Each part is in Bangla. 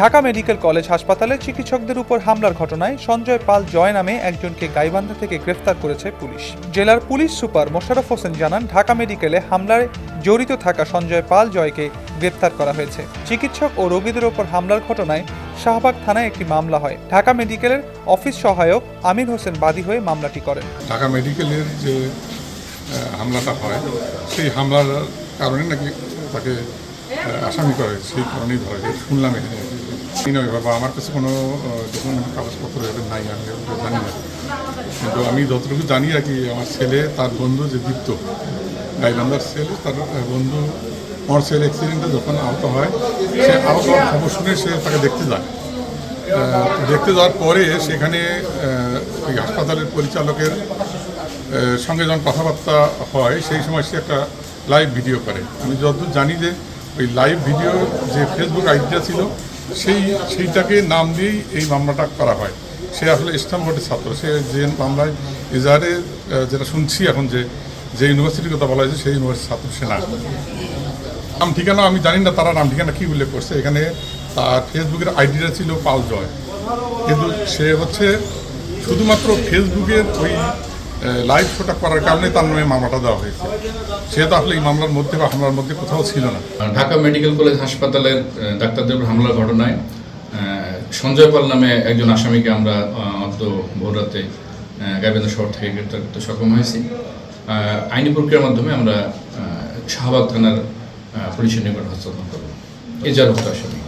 ঢাকা মেডিকেল কলেজ হাসপাতালে চিকিৎসকদের উপর হামলার ঘটনায় সঞ্জয় পাল জয় নামে একজনকে গাইবান্ধা থেকে গ্রেফতার করেছে পুলিশ। জেলার পুলিশ সুপার মোশারফ হোসেন জানান, ঢাকা মেডিকেলে হামলায় জড়িত থাকা সঞ্জয় পাল জয়কে গ্রেফতার করা হয়েছে। চিকিৎসক ও রোগীদের ওপর হামলার ঘটনায় শাহবাগ থানায় একটি মামলা হয়। ঢাকা মেডিকেলের অফিস সহায়ক আমির হোসেন বাদী হয়ে মামলাটি করেন। ঢাকা মেডিকেলের যে হামলাটা হয়, সেই হামলার কারণে নাকি তাকে আসামি করে সেই কারণেই ধরা শুনলাম এখানে নয় বাবা, আমার কাছে কোনো ডকুমেন্ট কাগজপত্র এরকম নাই, আমি জানি না। কিন্তু আমি যতটুকু জানি আর আমার ছেলে, তার বন্ধু যে দীপ্ত, গাইবান্ধার ছেলে, তার বন্ধু আমার ছেলে অ্যাক্সিডেন্টে যখন আহত হয়, সে আহত খবর শুনে সে তাকে দেখতে যায়। দেখতে যাওয়ার পরে সেখানে ওই হাসপাতালের পরিচালকের সঙ্গে যখন কথাবার্তা হয়, সেই সময় সে একটা লাইভ ভিডিও করে। আমি যতদূর জানি যে, ওই লাইভ ভিডিও যে ফেসবুক আইডিটা ছিল সেই, সেইটাকে নাম দিয়েই এই মামলাটা করা হয়। সে আসলে ইসলাম বোর্ডের ছাত্র। সে যে মামলায় ইজাহারে যেটা শুনছি এখন যে যে ইউনিভার্সিটির কথা বলা হয়েছে, সেই ইউনিভার্সিটির ছাত্র সে না। নাম ঠিকানা আমি জানি না তারা নাম ঠিকানা কী উল্লেখ করছে। এখানে তার ফেসবুকের আইডিটা ছিল পাল জয়। কিন্তু সে হচ্ছে শুধুমাত্র ফেসবুকের ওই লাইভ শোটা করার কারণে তার নামে মামলাটা দেওয়া হয়েছে। সে তো আসলে এই মামলার মধ্যে বা হামলার মধ্যে কোথাও ছিল না। ঢাকা মেডিকেল কলেজ হাসপাতালের ডাক্তারদের হামলার ঘটনায় সঞ্জয় পাল নামে একজন আসামিকে আমরা অন্ত ভোররাতে গাইবান্ধা শহর থেকে গ্রেপ্তার করতে সক্ষম হয়েছি। আইনি প্রক্রিয়ার মাধ্যমে আমরা শাহবাগ থানার পুলিশের নিকট হস্তান্তর করব। এজারভুক্ত আসামি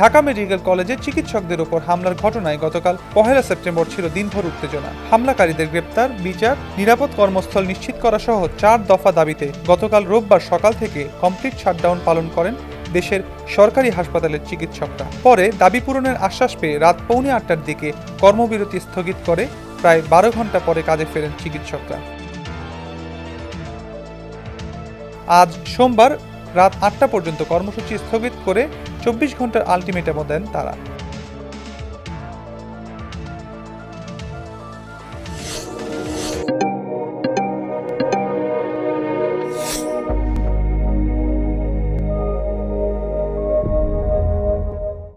ঢাকা মেডিকেল কলেজে চিকিৎসকদের উপর হামলার ঘটনায় গতকাল পহেলা সেপ্টেম্বর ছিল দিনভর উত্তেজনা। হামলাকারীদের গ্রেপ্তার, বিচার, নিরাপদ কর্মস্থল নিশ্চিত করা সহ চার দফা দাবিতে গতকাল রোববার সকাল থেকে কমপ্লিট শাটডাউন পালন করেন দেশের সরকারি হাসপাতালের চিকিৎসকরা। পরে দাবি পূরণের আশ্বাস পেয়ে রাত পৌনে আটটার দিকে কর্মবিরতি স্থগিত করে প্রায় বারো ঘণ্টা পরে কাজে ফেরেন চিকিৎসকরা। আজ সোমবার রাত আটটা পর্যন্ত কর্মসূচি স্থগিত করে চব্বিশ ঘণ্টার আলটিমেটামও দেন তারা।